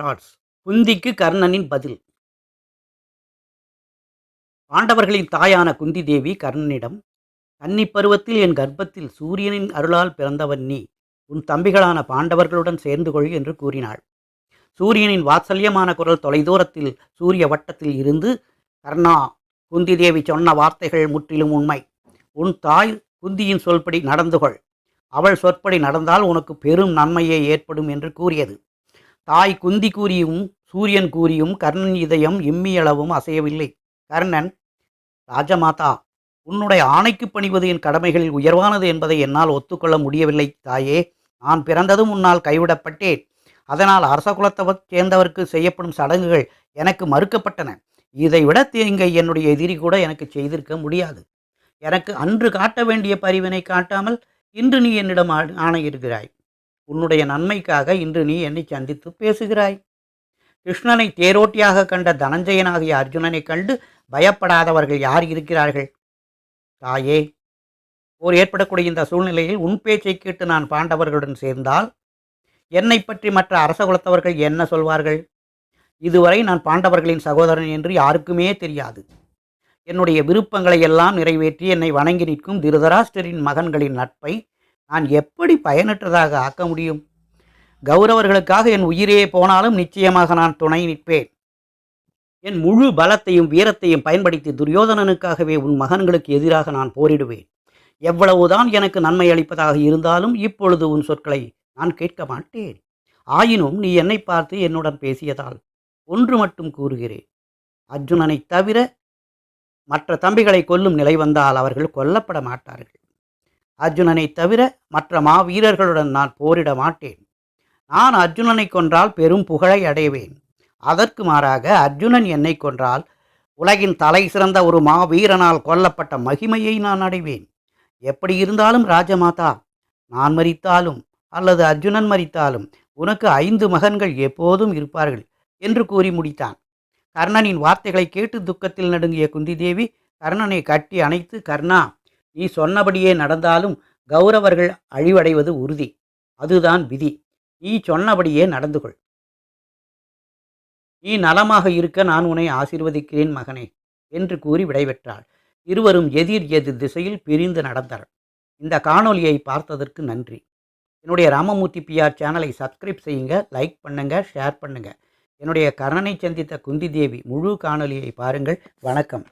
Shorts. குந்திக்கு கர்ணனின் பதில். பாண்டவர்களின் தாயான குந்தி தேவி கர்ணனிடம் கன்னிப் பருவத்தில் என் கர்ப்பத்தில் சூரியனின் அருளால் பிறந்தவன் நீ உன் தம்பிகளான பாண்டவர்களுடன் சேர்ந்து கொள் என்று கூறினாள். சூரியனின் வாத்சல்யமான குரல் தொலைதூரத்தில் சூரிய வட்டத்தில் இருந்து கர்ணா குந்தி தேவி சொன்ன வார்த்தைகள் முற்றிலும் உண்மை. உன் தாய் குந்தியின் சொல்படி நடந்து கொள். அவள் சொற்படி நடந்தால் உனக்கு பெரும் நன்மையே ஏற்படும் என்று கூறியது. தாய் குந்தி கூறியும் சூரியன் கூறியும் கர்ணன் இதயம் எம்மியளவும் அசையவில்லை. கர்ணன் ராஜமாதா உன்னுடைய ஆணைக்கு பணிவது என் கடமைகளில் உயர்வானது என்பதை என்னால் ஒத்துக்கொள்ள முடியவில்லை தாயே. நான் பிறந்ததும் உன்னால் கைவிடப்பட்டேன். அதனால் அரச குலத்தவத் சேர்ந்தவருக்கு செய்யப்படும் சடங்குகள் எனக்கு மறுக்கப்பட்டன. இதைவிட தீங்கை என்னுடைய எதிரி கூட எனக்கு செய்திருக்க முடியாது. எனக்கு அன்று காட்ட வேண்டிய பரிவினை காட்டாமல் இன்று நீ என்னிடம் ஆ- ஆணையிடுகிறாய். உன்னுடைய நன்மைக்காக இன்று நீ என்னை சந்தித்து பேசுகிறாய். கிருஷ்ணனை தேரோட்டியாக கண்ட தனஞ்சயனாகிய அர்ஜுனனை கண்டு பயப்படாதவர்கள் யார் இருக்கிறார்கள்? தாயே போர் ஏற்படக்கூடிய இந்த சூழ்நிலையில் உன் பேச்சை கேட்டு நான் பாண்டவர்களுடன் சேர்ந்தால் என்னை பற்றி மற்ற அரச குலத்தவர்கள் என்ன சொல்வார்கள்? இதுவரை நான் பாண்டவர்களின் சகோதரன் என்று யாருக்குமே தெரியாது. என்னுடைய விருப்பங்களை எல்லாம் நிறைவேற்றி என்னை வணங்கி நிற்கும் திருதராஷ்டரின் மகன்களின் நட்பை நான் எப்படி பயனற்றதாக ஆக்க முடியும்? கௌரவர்களுக்காக என் உயிரே போனாலும் நிச்சயமாக நான் துணை நிற்பேன். என் முழு பலத்தையும் வீரத்தையும் பயன்படுத்தி துரியோதனனுக்காகவே உன் மகன்களுக்கு எதிராக நான் போரிடுவேன். எவ்வளவுதான் எனக்கு நன்மை அளிப்பதாக இருந்தாலும் இப்பொழுது உன் சொற்களை நான் கேட்க மாட்டேன். ஆயினும் நீ என்னை பார்த்து என்னுடன் பேசியதால் ஒன்று மட்டும் கூறுகிறேன். அர்ஜுனனை தவிர மற்ற தம்பிகளை கொல்லும் நிலை வந்தால் அவர்கள் கொல்லப்பட மாட்டார்கள். அர்ஜுனனை தவிர மற்ற மாவீரர்களுடன் நான் போரிட மாட்டேன். நான் அர்ஜுனனை கொன்றால் பெரும் புகழை அடைவேன். அதற்கு மாறாக அர்ஜுனன் என்னை கொன்றால் உலகின் தலை சிறந்த ஒரு மாவீரனால் கொல்லப்பட்ட மகிமையை நான் அடைவேன். எப்படி இருந்தாலும் ராஜமாதா நான் மறித்தாலும் அல்லது அர்ஜுனன் மறித்தாலும் உனக்கு ஐந்து மகன்கள் எப்போதும் இருப்பார்கள் என்று கூறி முடித்தான். கர்ணனின் வார்த்தைகளை கேட்டு துக்கத்தில் நடுங்கிய குந்தி தேவி கர்ணனை கட்டி அணைத்து கர்ணா நீ சொன்னபடியே நடந்தாலும் கௌரவர்கள் அழிவடைவது உறுதி. அதுதான் விதி. நீ சொன்னபடியே நடந்து கொள் நீ நலமாக இருக்க நான் உன்னை ஆசீர்வதிக்கிறேன் மகனே என்று கூறி விடைபெற்றாள். இருவரும் எதிர் எதிர் திசையில் பிரிந்து நடந்தனர். இந்த காணொலியை பார்த்ததற்கு நன்றி. என்னுடைய ராமமூர்த்தி பிஆர் சேனலை சப்ஸ்கிரைப் செய்யுங்க லைக் பண்ணுங்க ஷேர் பண்ணுங்க. என்னுடைய கர்ணனை சந்தித்த குந்தி தேவி முழு காணொலியை பாருங்கள். வணக்கம்.